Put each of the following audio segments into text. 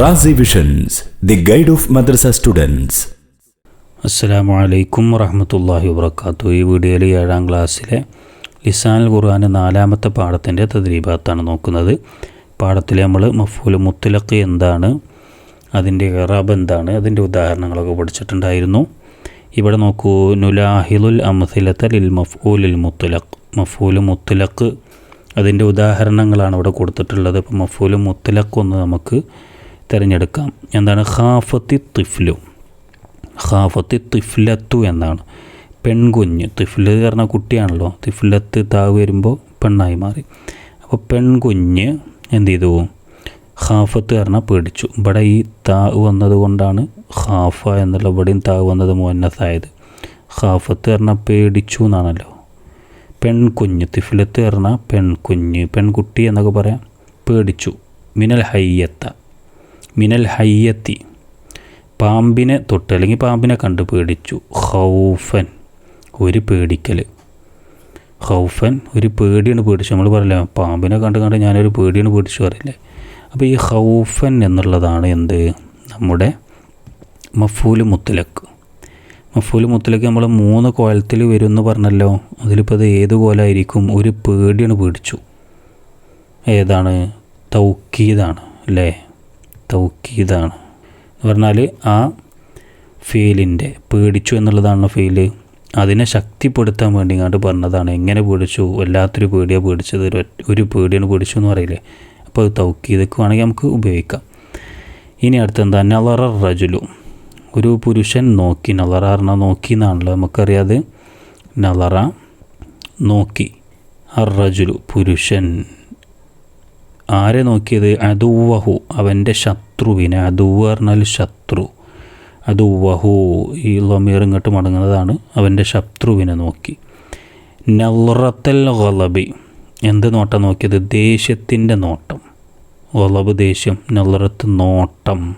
Razi visions the guide of madrasa students അസ്സലാമു അലൈക്കും വറഹമത്തല്ലാഹി വാത്തു ഈ വീഡിയോയിൽ ഏഴാം ക്ലാസ്സിലെ ലിസാനുൽ ഖുർആൻ നാലാമത്തെ പാഠത്തിന്റെ തദ്രീഭാഗത്താണ് നോക്കുന്നത്. പാഠത്തിൽ നമ്മൾ മഫൂൽ മുത്തലക്ക് എന്താണ് അതിന്റെ ഇറാബ് എന്താണ് അതിന്റെ ഉദാഹരണങ്ങളൊക്കെ പഠിച്ചിട്ടുണ്ടായിരുന്നു. ഇവിടെ നോക്കൂ നുലാഹിലുൽ അംസിലത്ത ലിൽ മഫൂലിൽ മുത്തലഖ്. മഫൂൽ മുത്തലക്ക് അതിന്റെ ഉദാഹരണങ്ങളാണ് ഇവിടെ കൊടുത്തിട്ടുള്ളത്. ഇപ്പോൾ മഫൂൽ മുത്തലക്ക് ഒന്ന് നമുക്ക് തിരഞ്ഞെടുക്കാം. എന്താണ്? ഖാഫത്തി തിഫ്ലു. ഹാഫത്തി തിഫ്ലത്തു എന്നാണ്. പെൺകുഞ്ഞ്. തിഫ്ല് പറഞ്ഞാൽ കുട്ടിയാണല്ലോ. തിഫ്ലത്ത് താവ് വരുമ്പോൾ പെണ്ണായി മാറി. അപ്പോൾ പെൺകുഞ്ഞ് എന്ത് ചെയ്തു? ഖാഫത്ത് പറഞ്ഞാൽ പേടിച്ചു. ഇവിടെ ഈ താവ് വന്നത് കൊണ്ടാണ് ഖാഫ എന്നുള്ള ഇവിടെയും താവ് വന്നത് മുന്നസായത് ഖാഫത്ത് പറഞ്ഞാൽ പേടിച്ചു എന്നാണല്ലോ. പെൺകുഞ്ഞ്. തിഫ്ലത്ത് പറഞ്ഞാൽ പെൺകുഞ്ഞ്. പെൺകുട്ടി എന്നൊക്കെ പറയാം. പേടിച്ചു. മിനൽ ഹയ്യത്ത. മിനൽ ഹയ്യത്തി. പാമ്പിനെ തൊട്ട് അല്ലെങ്കിൽ പാമ്പിനെ കണ്ട് പേടിച്ചു. ഹൗഫൻ ഒരു പേടിക്കൽ ഹൗഫൻ ഒരു പേടിയാണ് പേടിച്ചു. നമ്മൾ പറയില്ല പാമ്പിനെ കണ്ട് കണ്ട് ഞാനൊരു പേടിയാണ് പേടിച്ചു പറയില്ലേ. അപ്പോൾ ഈ ഹൗഫൻ എന്നുള്ളതാണ് എന്ത്? നമ്മുടെ മഫൂൽ മുത്തലക്ക് മഫൂൽ മുത്തലക്ക് നമ്മൾ മൂന്ന് കോലത്തിൽ വരും എന്ന് പറഞ്ഞല്ലോ. അതിലിപ്പോൾ അത് ഏത് കോലമായിരിക്കും ഒരു പേടിയാണ് പേടിച്ചു. ഏതാണ്? തൗക്കീതാണ് അല്ലേ? തൗക്കീതാണ് എന്ന് പറഞ്ഞാൽ ആ ഫീലിന്റെ പേടിച്ചു എന്നുള്ളതാണ് ഫീൽ. അതിനെ ശക്തിപ്പെടുത്താൻ വേണ്ടി ഇങ്ങോട്ട് പറഞ്ഞതാണ്. എങ്ങനെ പേടിച്ചു? വല്ലാത്തൊരു പേടിയാണ് പേടിച്ചത്. ഒരു പേടിയാണ് പേടിച്ചു എന്ന് പറയില്ലേ അപ്പോൾ അത് തൗക്കീതൊക്കെ വേണമെങ്കിൽ നമുക്ക് ഉപയോഗിക്കാം. ഇനി അടുത്ത എന്താ നളറ റജുലു. ഒരു പുരുഷൻ നോക്കി. നളറ പറഞ്ഞാൽ നോക്കി എന്നാണല്ലോ നമുക്കറിയാതെ. നളറ നോക്കി. അർ റജുലു പുരുഷൻ. ആരെ നോക്കിയത്? അതുവഹു അവന്റെ ശത്രുവിനെ. അതുവ ശത്രു. അതുവഹു ഈ ലമീർ ഇങ്ങോട്ട് മടങ്ങുന്നതാണ്. അവന്റെ ശത്രുവിനെ നോക്കി. നല്ലറത്തൽ ഗലബി എന്ത് നോട്ടം നോക്കിയത്? ദേഷ്യത്തിന്റെ നോട്ടം. ഗലബ് ദേഷ്യം നല്ലറത്ത് നോട്ടം.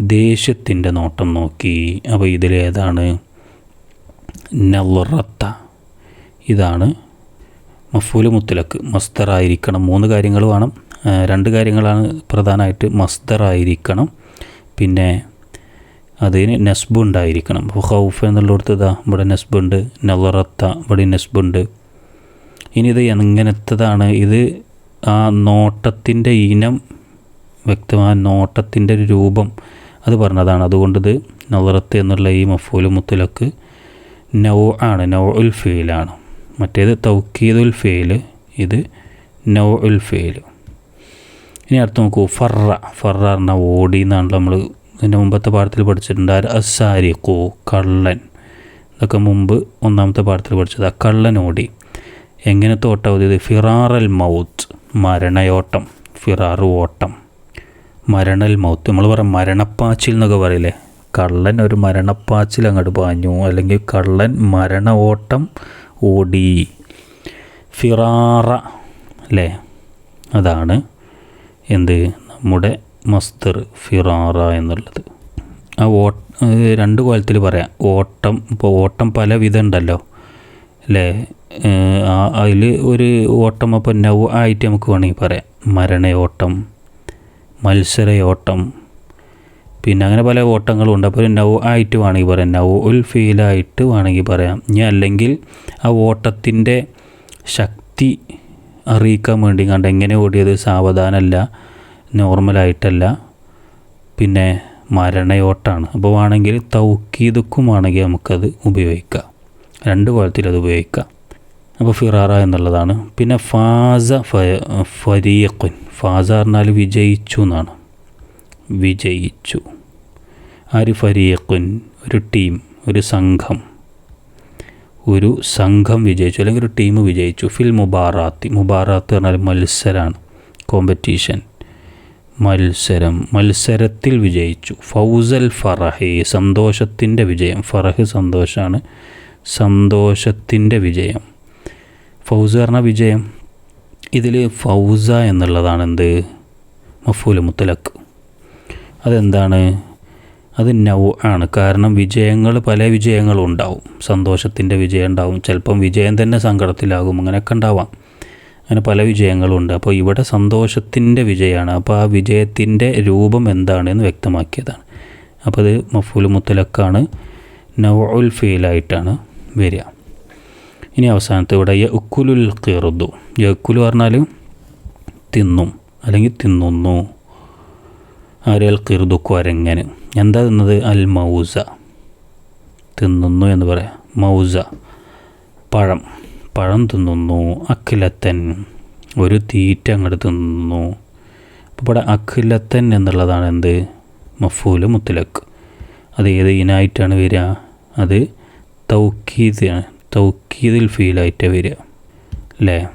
ദേഷ്യത്തിന്റെ നോട്ടം നോക്കി. അപ്പോൾ ഇതിലേതാണ് നല്ലറത്ത ഇതാണ് മഫൂൽ മുത്തലക്ക് മസ്തറായിരിക്കണം മൂന്ന് കാര്യങ്ങൾ വേണം. രണ്ട് കാര്യങ്ങളാണ് പ്രധാനമായിട്ട് മസ്തറായിരിക്കണം പിന്നെ അതിന് നെസ്ബ് ഉണ്ടായിരിക്കണം. ഹൗഫ് എന്നുള്ളിടത്ത് ഇതാ ഇവിടെ നെസ്ബ് ഉണ്ട്. നലറത്ത ഇവിടെ നെസ്ബ് ഉണ്ട്. ഇനി ഇത് എങ്ങനത്തതാണ്? ഇത് ആ നോട്ടത്തിന്റെ ഇനം വ്യക്തമായ നോട്ടത്തിന്റെ ഒരു രൂപം അത് പറഞ്ഞതാണ്. അതുകൊണ്ടിത് നവറത്ത് എന്നുള്ള ഈ മഫൂൽ മുത്തലക്ക് നൗ ആണ് നൗ ഉൽ ഫീലാണ്. മറ്റേത് തൗക്കീദുൽ ഫെയിൽ ഇത് നൗ ഉൽ ഫെയിൽ ഇനി അടുത്ത് നോക്കൂ ഫറ ഫറ പറഞ്ഞ ഓടി എന്നാണല്ലോ നമ്മൾ ഇതിന്റെ മുമ്പത്തെ പാഠത്തിൽ പഠിച്ചിട്ടുണ്ട്. അസാരിക്കു കള്ളൻ. ഇതൊക്കെ മുമ്പ് ഒന്നാമത്തെ പാഠത്തിൽ പഠിച്ചത്. കള്ളൻ ഓടി. എങ്ങനത്തെ ഓട്ടം ഇത്? ഫിറാറൽ മൗത്ത് മരണയോട്ടം. ഫിറാർ ഓട്ടം. മരണൽ മൗത്ത്. നമ്മൾ പറയാം മരണപ്പാച്ചിൽ എന്നൊക്കെ പറയില്ലേ? കള്ളൻ ഒരു മരണപ്പാച്ചിൽ അങ്ങോട്ട് പാഞ്ഞു. അല്ലെങ്കിൽ കള്ളൻ മരണ ഓട്ടം ഓടി ഫിറാറ അല്ലേ അതാണ് എന്ത്? നമ്മുടെ മസ്തർ ഫിറാറ എന്നുള്ളത്. ആ ഓ രണ്ട് കോലത്തിൽ പറയാം. ഓട്ടം ഇപ്പോൾ ഓട്ടം പല വിധം ഉണ്ടല്ലോ. അല്ലേ അതിൽ ഒരു ഓട്ടം അപ്പോൾ നൗ ആയിട്ട് നമുക്ക് വേണമെങ്കിൽ പറയാം. മരണയോട്ടം മത്സരയോട്ടം പിന്നെ അങ്ങനെ പല ഓട്ടങ്ങളും ഉണ്ട്. അപ്പോൾ നൗ ആയിട്ട് വേണമെങ്കിൽ പറയാം. നൗ ഉൽ ഫീലായിട്ട് വേണമെങ്കിൽ പറയാം. ഇനി അല്ലെങ്കിൽ ആ ഓട്ടത്തിന്റെ ശക്തി അറിയിക്കാൻ വേണ്ടി കണ്ട് എങ്ങനെ ഓടിയത് സാവധാനമല്ല നോർമലായിട്ടല്ല. പിന്നെ മരണയോട്ടാണ്. അപ്പോൾ വേണമെങ്കിൽ തൗക്കീതുക്കും വേണമെങ്കിൽ നമുക്കത് ഉപയോഗിക്കാം. രണ്ട് കോലത്തിൽ അത് ഉപയോഗിക്കാം. അപ്പോൾ ഫിറാറ എന്നുള്ളതാണ്. പിന്നെ ഫാസ ഫ ഫരീഖുൻ. ഫാസ പറഞ്ഞാൽ വിജയിച്ചു എന്നാണ്. വിജയിച്ചു. ആര് ഫരീഖുൻ ഒരു ടീം ഒരു സംഘം. ഒരു സംഘം വിജയിച്ചു അല്ലെങ്കിൽ ഒരു ടീം വിജയിച്ചു. ഫിൽ മുബാറാത്തി മുബാറാത്ത് പറഞ്ഞാൽ മത്സരമാണ് കോമ്പറ്റീഷൻ മത്സരം മത്സരത്തിൽ വിജയിച്ചു. ഫൗസൽ ഫറഹി സന്തോഷത്തിന്റെ വിജയം. ഫറഹ് സന്തോഷമാണ് സന്തോഷത്തിന്റെ വിജയം. ഫൗസ് പറഞ്ഞ വിജയം. ഇതിൽ ഫൗസ എന്നുള്ളതാണ് എന്ത് മഫൂൽ മുത്തലക്ക് അതെന്താണ്? അത് നൗ ആണ്. കാരണം വിജയങ്ങൾ പല വിജയങ്ങളും ഉണ്ടാവും. സന്തോഷത്തിന്റെ വിജയം ഉണ്ടാവും. ചിലപ്പം വിജയം തന്നെ സങ്കടത്തിലാകും. അങ്ങനെയൊക്കെ ഉണ്ടാവാം. അങ്ങനെ പല വിജയങ്ങളുണ്ട് അപ്പോൾ ഇവിടെ സന്തോഷത്തിന്റെ വിജയമാണ്. അപ്പോൾ ആ വിജയത്തിന്റെ രൂപം എന്താണെന്ന് വ്യക്തമാക്കിയതാണ്. അപ്പോൾ അത് മഫൂൽ മുത്തലക്കാണ് നവഉൽ ഫീലായിട്ടാണ് വരിക. ഇനി അവസാനത്ത് ഇവിടെ യക്കുലുൽ ഖിർദു. യക്കുലു പറഞ്ഞാൽ തിന്നും. അല്ലെങ്കിൽ തിന്നുന്നു. ആരൽ ഖിർദു അരങ്ങന്. എന്താ തിന്നത്? അൽ മൗസ. തിന്നുന്നു എന്ന് പറയാം. മൗസ. പഴം. പഴം തിന്നുന്നു. അഖിലത്തൻ. ഒരു തീറ്റ അങ്ങോട്ട് തിന്നുന്നു. അപ്പോൾ ഇവിടെ അഖിലത്തൻ എന്നുള്ളതാണ് എന്ത്? മഫൂൽ മുത്തലക്ക് അത് ഏത് ഇനായിട്ടാണ് വരിക? അത് തൗക്കീദാണ് തൗക്കീദിൽ ഫീലായിട്ട് വരിക. അല്ലേ?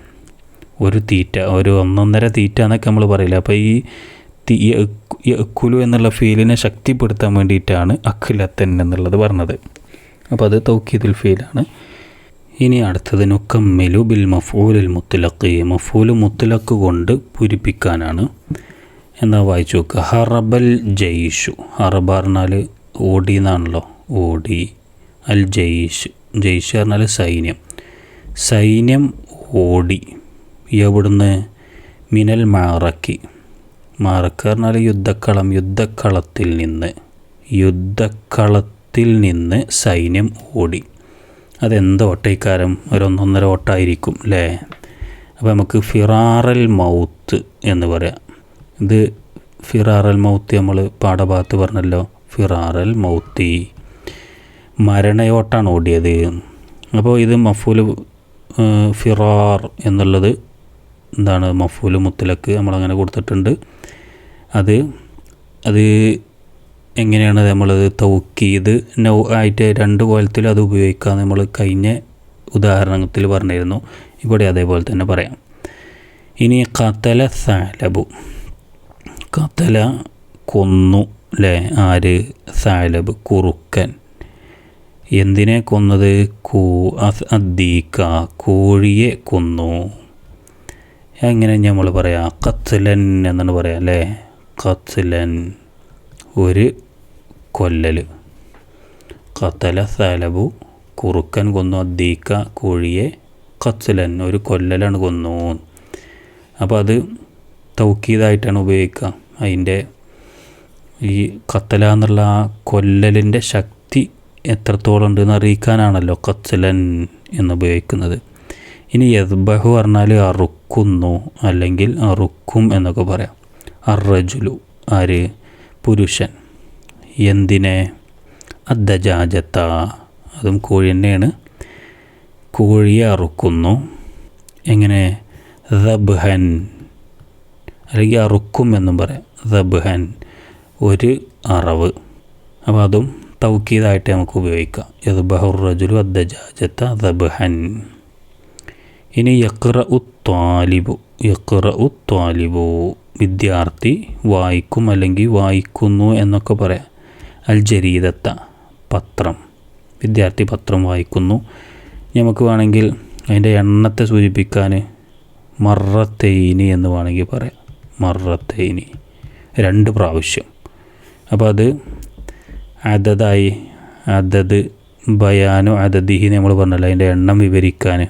ഒരു തീറ്റ. ഒരു ഒന്നൊന്നര തീറ്റ എന്നൊക്കെ നമ്മൾ പറയില്ല? അപ്പോൾ ഈ തീ എക്കുലു എന്നുള്ള ഫീലിനെ ശക്തിപ്പെടുത്താൻ വേണ്ടിയിട്ടാണ് അഖിലത്തൻ എന്നുള്ളത് പറഞ്ഞത്. അപ്പോൾ അത് തൗക്കീദുൽ ഫീലാണ്. ഇനി അടുത്തത് നുക്കമ്മിലു ബിൽ മഫൂലിൽ മുത്തലക്ക് മഫൂൽ മുത്തലക്ക് കൊണ്ട് പൂരിപ്പിക്കാനാണ്. എന്നാൽ വായിച്ചു നോക്കുക ഹറബൽ ജയ്ഷു. ഹറബ പറഞ്ഞാൽ ഓടി എന്നാണല്ലോ. ഓടി. അൽ ജയ്ഷ്. ജയ്ഷ് പറഞ്ഞാൽ സൈന്യം. സൈന്യം ഓടി. എവിടുന്ന്? മിനൽ മാറക്കി. മാറക്ക പറഞ്ഞാൽ യുദ്ധക്കളം യുദ്ധക്കളത്തിൽ നിന്ന് യുദ്ധക്കളത്തിൽ നിന്ന് സൈന്യം ഓടി. അതെന്ത് ഓട്ടയിക്കാരം ഒരൊന്നൊന്നര ഓട്ടായിരിക്കും അല്ലേ അപ്പോൾ നമുക്ക് ഫിറാറൽ മൗത്ത് എന്ന് പറയാം. ഇത് ഫിറാറൽ മൗത്ത് നമ്മൾ പാഠഭാഗത്ത് പറഞ്ഞല്ലോ. ഫിറാറൽ മൗത്തി മരണയോട്ടാണ് ഓടിയത്. അപ്പോൾ ഇത് മഫൂൽ ഫിറാർ എന്നുള്ളത് എന്താണ് മഫൂൽ മുത്തലക്ക് നമ്മളങ്ങനെ കൊടുത്തിട്ടുണ്ട്. അത് അത് എങ്ങനെയാണ് നമ്മളത് തൗക്കീത് നൗ ആയിട്ട് രണ്ട് കോലത്തിൽ അത് ഉപയോഗിക്കാൻ നമ്മൾ കഴിഞ്ഞ ഉദാഹരണത്തിൽ പറഞ്ഞിരുന്നു. ഇവിടെ അതേപോലെ തന്നെ പറയാം. ഇനി കത്തല സാലബു. കത്തല കൊന്നു അല്ലേ ആര്? സാലബ് കുറുക്കൻ. എന്തിനെ കൊന്നത്? കൂ അദ്ദീക്ക കോഴിയെ കൊന്നു. എങ്ങനെ നമ്മൾ പറയാം? കത്തലൻ എന്നാണ് പറയാം അല്ലേ കത്ലൻ ഒരു കൊല്ലൽ കത്തല സലബു കുറുക്കൻ കൊന്നു അദ്ദീക്ക കോഴിയെ കത്ലൻ ഒരു കൊല്ലലാണ് കൊന്നു. അപ്പോൾ അത് തൗക്കീതായിട്ടാണ് ഉപയോഗിക്കുക. അതിന്റെ ഈ കത്തല എന്നുള്ള ആ കൊല്ലലിന്റെ ശക്തി എത്രത്തോളം ഉണ്ടെന്ന് അറിയിക്കാനാണല്ലോ കത്ലൻ എന്ന് ഉപയോഗിക്കുന്നത്. ഇനി യദ്ബഹു പറഞ്ഞാൽ അറുക്കുന്നു അല്ലെങ്കിൽ അറുക്കും എന്നൊക്കെ പറയാം. അറജുലു ആര്? പുരുഷൻ. എന്തിനെ? അദ്ദജാജത്ത അതും കോഴി തന്നെയാണ്. കോഴിയെ അറുക്കുന്നു. എങ്ങനെ? ദബ്ഹൻ. അല്ലെങ്കിൽ അറുക്കും എന്നും പറയാം. ദബ്ഹൻ. ഒരു അറവ്. അപ്പോൾ അതും തൗക്കീതായിട്ട് നമുക്ക് ഉപയോഗിക്കാം. യദ്ബഹുർ റജുലു അദ്ദജാജത്ത ദബ്ഹൻ. ഇനി യക്ര ഉത്വാലിബു യക്ര ത്വാലിബു. വിദ്യാർത്ഥി വായിക്കും അല്ലെങ്കിൽ വായിക്കുന്നു എന്നൊക്കെ പറയാം. അൽ ജരീദത്ത പത്രം. വിദ്യാർത്ഥി പത്രം വായിക്കുന്നു. നമുക്ക് വേണമെങ്കിൽ അതിന്റെ എണ്ണത്തെ സൂചിപ്പിക്കാൻ മറത്തൈനി എന്ന് വേണമെങ്കിൽ പറയാം. മറത്തൈനി. രണ്ട് പ്രാവശ്യം. അപ്പോൾ അത് അതതായി അതത് ബയാനോ അതദിഹി നമ്മൾ പറഞ്ഞല്ലോ അതിന്റെ എണ്ണം വിവരിക്കാൻ.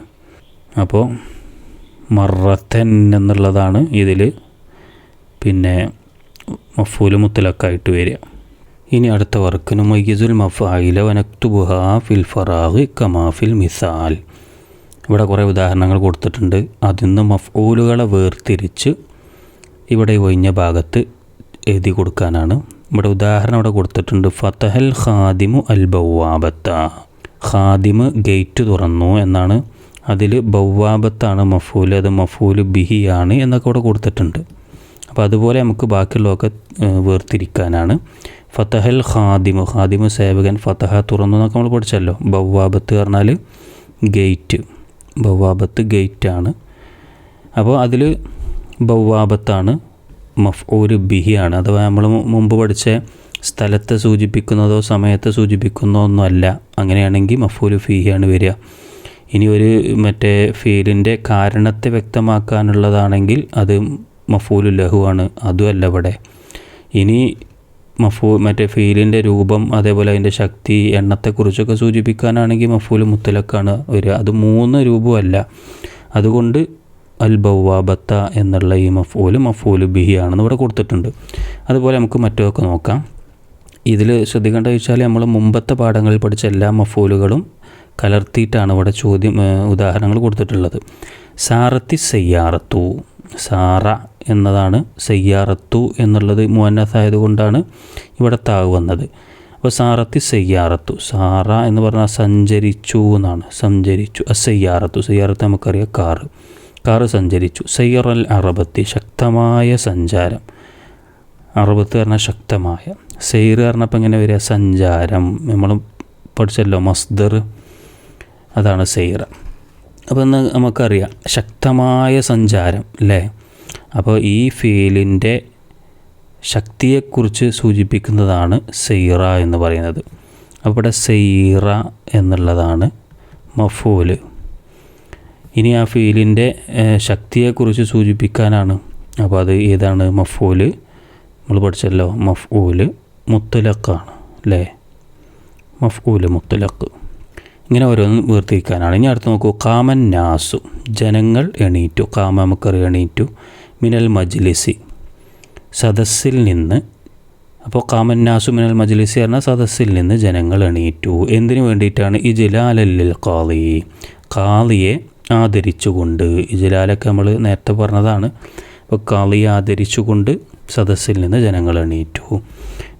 അപ്പോൾ മറത്തൻ എന്നുള്ളതാണ് ഇതിൽ പിന്നെ മഫൂൽ മുത്തലക്കായിട്ട് വരിക. ഇനി അടുത്ത വർക്കിന് മയ്യസുൽ മഫായില വനക്തുബുഹ ഫിൽ ഫറാഹ് കമാഫിൽ മിസാൽ. ഇവിടെ കുറേ ഉദാഹരണങ്ങൾ കൊടുത്തിട്ടുണ്ട്. അതിൽ നിന്ന് മഫൂലുകളെ വേർതിരിച്ച് ഇവിടെ ഒഴിഞ്ഞ ഭാഗത്ത് എഴുതി കൊടുക്കാനാണ്. ഇവിടെ ഉദാഹരണം ഇവിടെ കൊടുത്തിട്ടുണ്ട്. ഫതഹൽ ഖാദിമു അൽ ബവാബത്ത ഖാദിമ് ഗേറ്റ് തുറന്നു എന്നാണ് അതിൽ ബൗവാബത്താണ് മഫൂൽ അത് മഫൂൽ ബിഹിയാണ് എന്നൊക്കെ ഇവിടെ കൊടുത്തിട്ടുണ്ട്. അപ്പോൾ അതുപോലെ നമുക്ക് ബാക്കിയുള്ളതൊക്കെ വേർതിരിക്കാനാണ്. ഫതഹൽ ഖാദിമു ഖാദിമു സേവകൻ ഫതഹ തുറന്നു എന്നൊക്കെ നമ്മൾ പഠിച്ചല്ലോ. ബൗവാബത്ത് പറഞ്ഞാൽ ഗേറ്റ് ബൗവാബത്ത് ഗേറ്റാണ്. അപ്പോൾ അതിൽ ബൗവാബത്താണ് മഫ്ഊര് ബിഹിയാണ്. അഥവാ നമ്മൾ മുമ്പ് പഠിച്ച സ്ഥലത്തെ സൂചിപ്പിക്കുന്നതോ സമയത്തെ സൂചിപ്പിക്കുന്നതോ ഒന്നുമല്ല. അങ്ങനെയാണെങ്കിൽ മഫൂൽ ഫിഹിയാണ് വരിക. ഇനി ഒരു മറ്റേ ഫീലിന്റെ കാരണത്തെ വ്യക്തമാക്കാനുള്ളതാണെങ്കിൽ അത് മഫൂലു ലഹുവാണ് അതുമല്ല ഇവിടെ. ഇനി മഫൂ മറ്റേ ഫീലിന്റെ രൂപം അതേപോലെ അതിന്റെ ശക്തി എണ്ണത്തെക്കുറിച്ചൊക്കെ സൂചിപ്പിക്കാനാണെങ്കിൽ മഫൂൽ മുത്തലക്കാണ് വരിക. അത് മൂന്ന് രൂപമല്ല. അതുകൊണ്ട് അൽ ബൗവാബത്ത എന്നുള്ള ഈ മഫൂൽ മഫൂൽ ബിഹി ആണെന്ന് ഇവിടെ കൊടുത്തിട്ടുണ്ട്. അതുപോലെ നമുക്ക് മറ്റൊക്കെ നോക്കാം. ഇതിൽ ശ്രദ്ധിക്കേണ്ട വെച്ചാൽ നമ്മൾ മുമ്പത്തെ പാഠങ്ങളിൽ പഠിച്ച എല്ലാ മഫൂലുകളും കലർത്തിയിട്ടാണ് ഇവിടെ ചോദ്യം ഉദാഹരണങ്ങൾ കൊടുത്തിട്ടുള്ളത്. സാറത്തി സയ്യാറത്തു. സാറ എന്നതാണ് സയ്യാറത്തു എന്നുള്ളത് മുന്നസായത് കൊണ്ടാണ് ഇവിടെ താവ് വന്നത്. അപ്പോൾ സാറത്തി സയ്യാറത്തു. സാറ എന്ന് പറഞ്ഞാൽ സഞ്ചരിച്ചു എന്നാണ്. സഞ്ചരിച്ചു. അസയ്യാറത്തു സയ്യാറത്ത്. നമുക്കറിയാം കാറ്. കാറ് സഞ്ചരിച്ചു. സയ്യറൽ അറബത്തി ശക്തമായ സഞ്ചാരം. അറുപത്ത് പറഞ്ഞാൽ ശക്തമായ. സെയ്റ് പറഞ്ഞപ്പോൾ എങ്ങനെ വരിക? സഞ്ചാരം. നമ്മൾ പഠിച്ചല്ലോ മസ്ദർ. അതാണ് സെയ്റ അപ്പോൾ ഇന്ന് നമുക്കറിയാം ശക്തമായ സഞ്ചാരം അല്ലേ അപ്പോൾ ഈ ഫീലിന്റെ ശക്തിയെക്കുറിച്ച് സൂചിപ്പിക്കുന്നതാണ് സെയ്റ എന്ന് പറയുന്നത്. അപ്പോൾ ഇവിടെ സെയ്റ എന്നുള്ളതാണ് മഫൂൽ. ഇനി ആ ഫീലിന്റെ ശക്തിയെക്കുറിച്ച് സൂചിപ്പിക്കാനാണ്. അപ്പോൾ അത് ഏതാണ് മഫൂൽ? നമ്മൾ പഠിച്ചല്ലോ മഫ്ഊൽ മുത്തലക്കാണ് അല്ലേ മഫ്ഊൽ മുത്തലക്ക് ഇങ്ങനെ ഓരോന്ന് വേർതിരിക്കാനാണ്. ഇനി അടുത്ത് നോക്കൂ. കാമൻ നാസു. ജനങ്ങൾ എണീറ്റു. കാമ നമുക്കറിയാം എണീറ്റു. മിനൽ മജ്ലിസി. സദസ്സിൽ നിന്ന്. അപ്പോൾ കാമൻ നാസു മിനൽ മജ്ലിസി പറഞ്ഞാൽ സദസ്സിൽ നിന്ന് ജനങ്ങൾ എണീറ്റു. എന്തിനു വേണ്ടിയിട്ടാണ്? ഈ ജിലാലല്ലിൽ കാളി കാളിയെ ആദരിച്ചുകൊണ്ട്. ഈ ജിലാലൊക്കെ നമ്മൾ നേരത്തെ പറഞ്ഞതാണ്. അപ്പോൾ കാളിയെ ആദരിച്ചുകൊണ്ട് സദസ്സിൽ നിന്ന് ജനങ്ങൾ എണീറ്റു.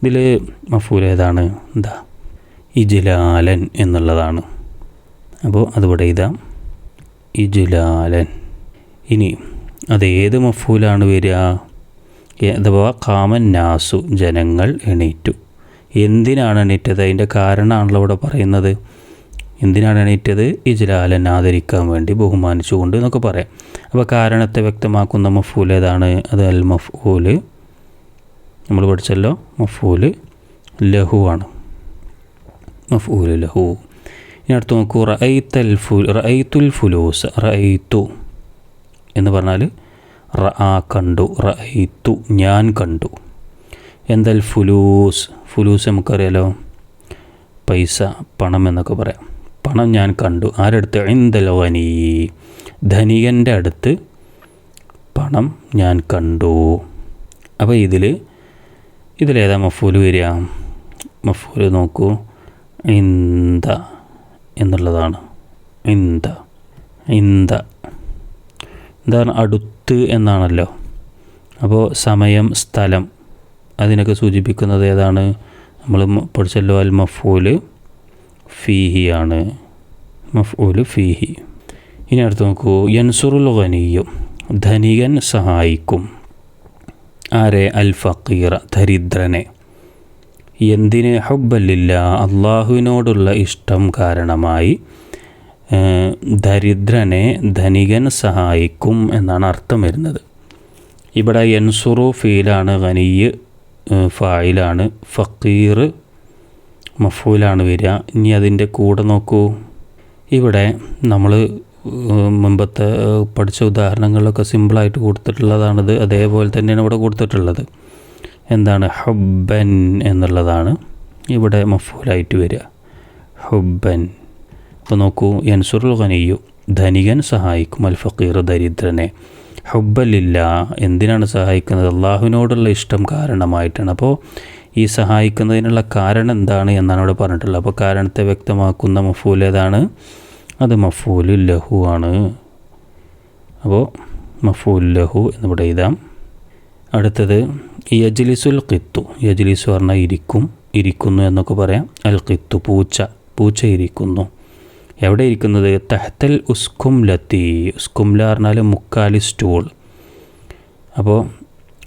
ഇതിൽ മഫൂൽ ഏതാണ്? എന്താ? ഇജിലാലൻ എന്നുള്ളതാണ്. അപ്പോൾ അതിവിടെ ഇതാം ഇജുലാലൻ. ഇനി അത് ഏത് മഫൂലാണ് വരിക? അഥവാ കാമൻ നാസു ജനങ്ങൾ എണീറ്റു. എന്തിനാണ് എണീറ്റത്? അതിന്റെ കാരണമാണല്ലോ ഇവിടെ പറയുന്നത്. എന്തിനാണ് എണീറ്റത്? ഇജ്ലാലൻ ആദരിക്കാൻ വേണ്ടി ബഹുമാനിച്ചുകൊണ്ട് എന്നൊക്കെ പറയാം. അപ്പോൾ കാരണത്തെ വ്യക്തമാക്കുന്ന മഫൂൽ ഏതാണ്? അത് അൽ മഫൂൽ നമ്മൾ പഠിച്ചല്ലോ? മഫൂൽ ലഹു ആണ്. മഫൂൽ ലഹു. ഇനി അടുത്ത് നോക്കൂ റഅയ്തൽ ഫു റഅയ്തുൽ ഫുലൂസ് റഅയ്തു. എന്ന് പറഞ്ഞാൽ റ ആ കണ്ടു റഅയ്തു ഞാൻ കണ്ടു. എന്തൽ ഫുലൂസ്? ഫുലൂസ് നമുക്കറിയാലോ പൈസ പണം എന്നൊക്കെ പറയാം. പണം ഞാൻ കണ്ടു. ആരടുത്ത്? എന്തൽ വനി ധനികന്റെ അടുത്ത് പണം ഞാൻ കണ്ടു. അപ്പോൾ ഇതിൽ ഇതിലേതാ മഫൂൽ വരിക? മഫൂൽ നോക്കൂ ഇന്ത എന്നുള്ളതാണ്. ഇന്ത. ഇന്ത. എന്താണ് അടുത്ത് എന്നാണല്ലോ. അപ്പോൾ സമയം സ്ഥലം. അതിനൊക്കെ സൂചിപ്പിക്കുന്നത് ഏതാണ്? നമ്മൾ പഠിച്ചല്ലോ അൽ മഫൂൽ ഫീഹി ആണ്. മഫൂൽ ഫീഹി. ഇനി അടുത്ത് നോക്കൂ. യൻസുറുൽ ഖനിയും ധനികൻ സഹായിക്കും. ആരെ? അൽ ഫക്കീറ ദരിദ്രനെ. എന്തിന് ഹബ്ബല്ലില്ല? അള്ളാഹുവിനോടുള്ള ഇഷ്ടം കാരണമായി ദരിദ്രനെ ധനികൻ സഹായിക്കും എന്നാണ് അർത്ഥം വരുന്നത്. ഇവിടെ എൻസുറു ഫീലാണ് ഖനിയ് ഫായിലാണ്. ഫക്കീർ മഫൂലാണ് വരിക. ഇനി അതിന്റെ കൂടെ നോക്കൂ. ഇവിടെ നമ്മൾ മുമ്പത്തെ പഠിച്ച ഉദാഹരണങ്ങളിലൊക്കെ സിമ്പിളായിട്ട് കൊടുത്തിട്ടുള്ളതാണിത്. അതേപോലെ തന്നെയാണ് ഇവിടെ കൊടുത്തിട്ടുള്ളത്. എന്താണ് ഹുബൻ എന്നുള്ളതാണ് ഇവിടെ മഫൂലായിട്ട് വരിക. ഹുബൻ അപ്പോൾ നോക്കൂ യൻസുറുൽ ഖനിയു ധനികൻ സഹായിക്കും അൽ ഫക്കീർ ദരിദ്രനെ. ഹുബലില്ല എന്തിനാണ് സഹായിക്കുന്നത്? അള്ളാഹുവിനോടുള്ള ഇഷ്ടം കാരണമായിട്ടാണ്. അപ്പോൾ ഈ സഹായിക്കുന്നതിനുള്ള കാരണം എന്താണ് എന്നാണ് ഇവിടെ പറഞ്ഞിട്ടുള്ളത്. അപ്പോൾ കാരണത്തെ വ്യക്തമാക്കുന്ന മഫൂൽ ഏതാണ്? അത് മഫൂൽ ലഹു ആണ്. അപ്പോൾ മഫൂൽ ലഹു എന്നിവിടെ എഴുതാം. അടുത്തത് യജ്ലിസുൽ കിത്തു യജ്ലിസു പറഞ്ഞാൽ ഇരിക്കും ഇരിക്കുന്നു എന്നൊക്കെ പറയാം. അൽ കിത്തു പൂച്ച പൂച്ച ഇരിക്കുന്നു. എവിടെ ഇരിക്കുന്നത്? തഹത്തൽ ഉസ്കും ലത്തി ഉസ്കുംല പറഞ്ഞാൽ മുക്കാലി സ്റ്റൂൾ. അപ്പോൾ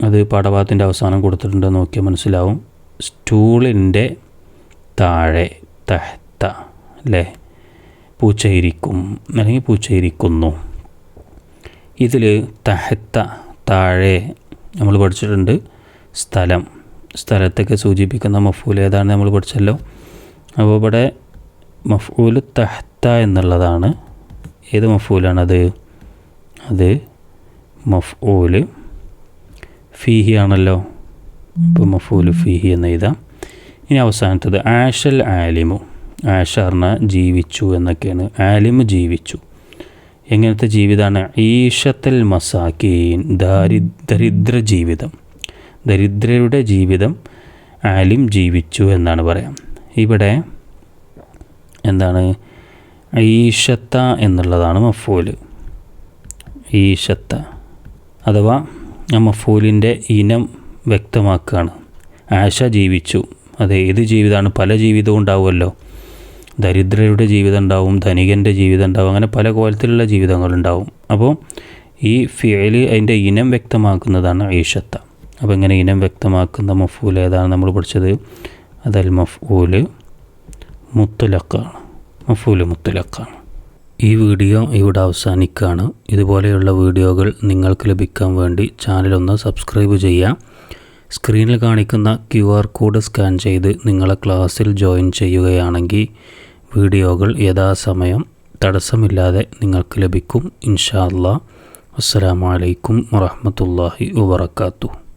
അത് പാഠഭാഗത്തിന്റെ അവസാനം കൊടുത്തിട്ടുണ്ട് നോക്കിയാൽ മനസ്സിലാവും. സ്റ്റൂളിന്റെ താഴെ തഹത്ത അല്ലേ പൂച്ച ഇരിക്കും അല്ലെങ്കിൽ പൂച്ച ഇരിക്കുന്നു. ഇതിൽ തഹത്ത താഴെ നമ്മൾ പഠിച്ചിട്ടുണ്ട്. സ്ഥലം. സ്ഥലത്തൊക്കെ സൂചിപ്പിക്കുന്ന മഫൂൽ ഏതാണ് നമ്മൾ പഠിച്ചല്ലോ? അപ്പോൾ ഇവിടെ മഫൂൽ തഹത്ത എന്നുള്ളതാണ്. ഏത് മഫൂലാണത്? അത് മഫൂൽ ഫീഹി ആണല്ലോ. അപ്പോൾ മഫൂൽ ഫീഹി എന്ന് എഴുതാം. ഇനി അവസാനത്തത് ആഷൽ ആലിമു. ആഷ പറഞ്ഞാൽ ജീവിച്ചു എന്നൊക്കെയാണ്. ആലിമു ജീവിച്ചു. എങ്ങനത്തെ ജീവിതമാണ്? ഈഷത്തൽ മസാക്കീൻ ദാരി ദരിദ്ര ജീവിതം. ദരിദ്രരുടെ ജീവിതം ആലിം ജീവിച്ചു എന്നാണ് പറയാം. ഇവിടെ എന്താണ്? ഈഷത്ത എന്നുള്ളതാണ് മഫൂൽ. ഈഷത്ത അഥവാ ആ മഫൂലിന്റെ ഇനം വ്യക്തമാക്കുകയാണ്. ആശ ജീവിച്ചു. അത് ഏത് ജീവിതമാണ്? പല ജീവിതവും ഉണ്ടാവുമല്ലോ. ദരിദ്രരുടെ ജീവിതം ഉണ്ടാവും ധനികന്റെ ജീവിതം ഉണ്ടാവും അങ്ങനെ പല കോലത്തിലുള്ള ജീവിതങ്ങളുണ്ടാവും അപ്പോൾ ഈ ഫിയൽ അതിന്റെ ഇനം വ്യക്തമാക്കുന്നതാണ് ഈഷത്ത അപ്പോൾ ഇങ്ങനെ ഇനം വ്യക്തമാക്കുന്ന മഫൂൽ ഏതാണ് നമ്മൾ പഠിച്ചത്? അതൽ മഫൂൽ മുത്തുലക്കാണ്. മഫൂൽ മുത്തുലക്കാണ്. ഈ വീഡിയോ ഇവിടെ അവസാനിക്കുകയാണ്. ഇതുപോലെയുള്ള വീഡിയോകൾ നിങ്ങൾക്ക് ലഭിക്കാൻ വേണ്ടി ചാനലൊന്ന് സബ്സ്ക്രൈബ് ചെയ്യുക. സ്ക്രീനിൽ കാണിക്കുന്ന ക്യു ആർ കോഡ് സ്കാൻ ചെയ്ത് നിങ്ങളെ ക്ലാസ്സിൽ ജോയിൻ ചെയ്യുകയാണെങ്കിൽ വീഡിയോകൾ യഥാസമയം തടസ്സമില്ലാതെ നിങ്ങൾക്ക് ലഭിക്കും. ഇൻഷാ അല്ലാ വലൈക്കും അലൈക്കും വാത്തു